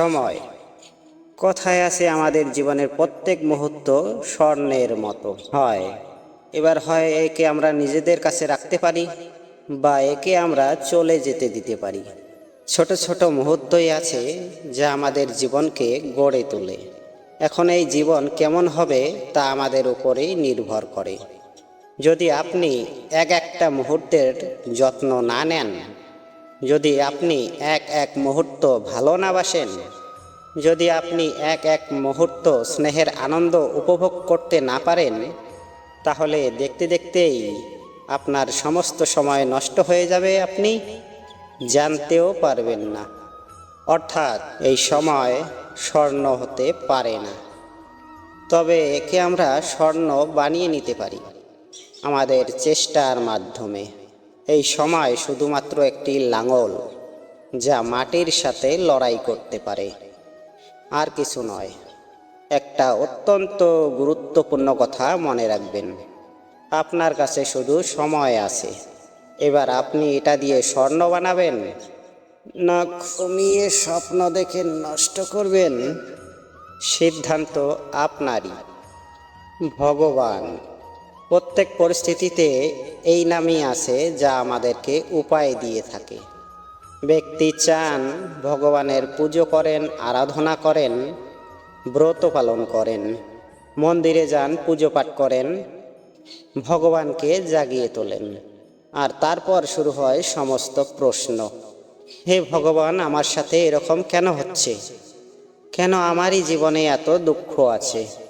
সময়। কথায় আছে আমাদের জীবনের প্রত্যেক মুহূর্ত স্বর্ণের মতো। হয়, এবার হয় একে আমরা নিজেদের কাছে রাখতে পারি বা একে আমরা চলে যেতে দিতে পারি। ছোট ছোট মুহূর্তই আছে যা আমাদের জীবনকে গড়ে তোলে। এখন এই জীবন কেমন হবে তা আমাদের উপরেই নির্ভর করে। যদি আপনি এক একটা মুহূর্তের যত্ন না নেন যদি আপনি এক এক মুহূর্ত ভালো না বাসেন, যদি আপনি এক এক মুহূর্ত স্নেহের আনন্দ উপভোগ করতে না পারেন, তাহলে দেখতে দেখতেই আপনার সমস্ত সময় নষ্ট হয়ে যাবে আপনি জানতেও পারবেন না। অর্থাৎ এই সময় স্বর্ণ হতে পারে না। তবে একে আমরা স্বর্ণ বানিয়ে নিতে পারি আমাদের চেষ্টার মাধ্যমে। এই সময় শুধুমাত্র একটি লাঙল, যা মাটির সাথে লড়াই করতে পারে। আর কিছু নয়, একটা অত্যন্ত গুরুত্বপূর্ণ কথা মনে রাখবেন। আপনার কাছে শুধু সময় আছে। এবার আপনি এটা দিয়ে স্বর্ণ বানাবেন, না কমিয়ে স্বপ্ন দেখে নষ্ট করবেন? সিদ্ধান্ত আপনারই। ভগবান। প্রত্যেক পরিস্থিতিতে এই নামই আছে যা আমাদেরকে উপায় দিয়ে থাকে। ব্যক্তি চান ভগবানের পুজো করেন, আরাধনা করেন, ব্রত পালন করেন, মন্দিরে যান, পুজো পাঠ করেন, ভগবানকে জাগিয়ে তোলেন। আর তারপর শুরু হয় সমস্ত প্রশ্ন, হে ভগবান, আমার সাথে এরকম কেন হচ্ছে? কেন আমারই জীবনে এত দুঃখ আছে?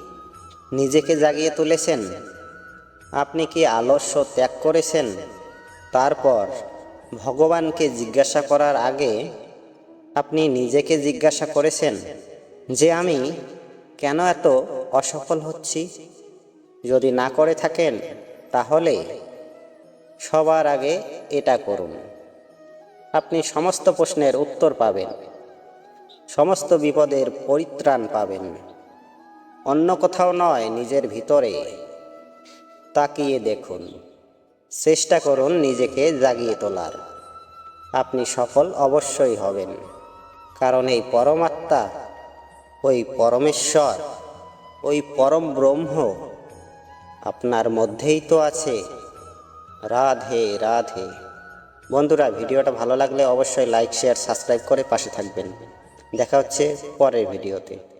নিজেকে জাগিয়ে তুলেছেন। আপনি কি আলস্য ত্যাগ করেছেন? তারপর ভগবানকে জিজ্ঞাসা করার আগে আপনি নিজেকে জিজ্ঞাসা করেছেন যে আমি কেন এত অসফল হচ্ছি? যদি না করে থাকেন, তাহলে সবার আগে এটা করুন। আপনি সমস্ত প্রশ্নের উত্তর পাবেন। সমস্ত বিপদের পরিত্রাণ পাবেন। অন্য কোথাও নয় নিজের ভিতরে। তাকিয়ে দেখুন, চেষ্টা করুন নিজেকে জাগিয়ে তোলার। আপনি সফল অবশ্যই হবেন, কারণ এই পরমাত্মা, ওই পরমেশ্বর, ওই পরম ব্রহ্ম আপনার মধ্যেই তো আছে। রাধে রাধে। বন্ধুরা, ভিডিওটা ভালো লাগলে অবশ্যই লাইক, শেয়ার, সাবস্ক্রাইব করে পাশে থাকবেন। দেখা হচ্ছে পরের ভিডিওতে।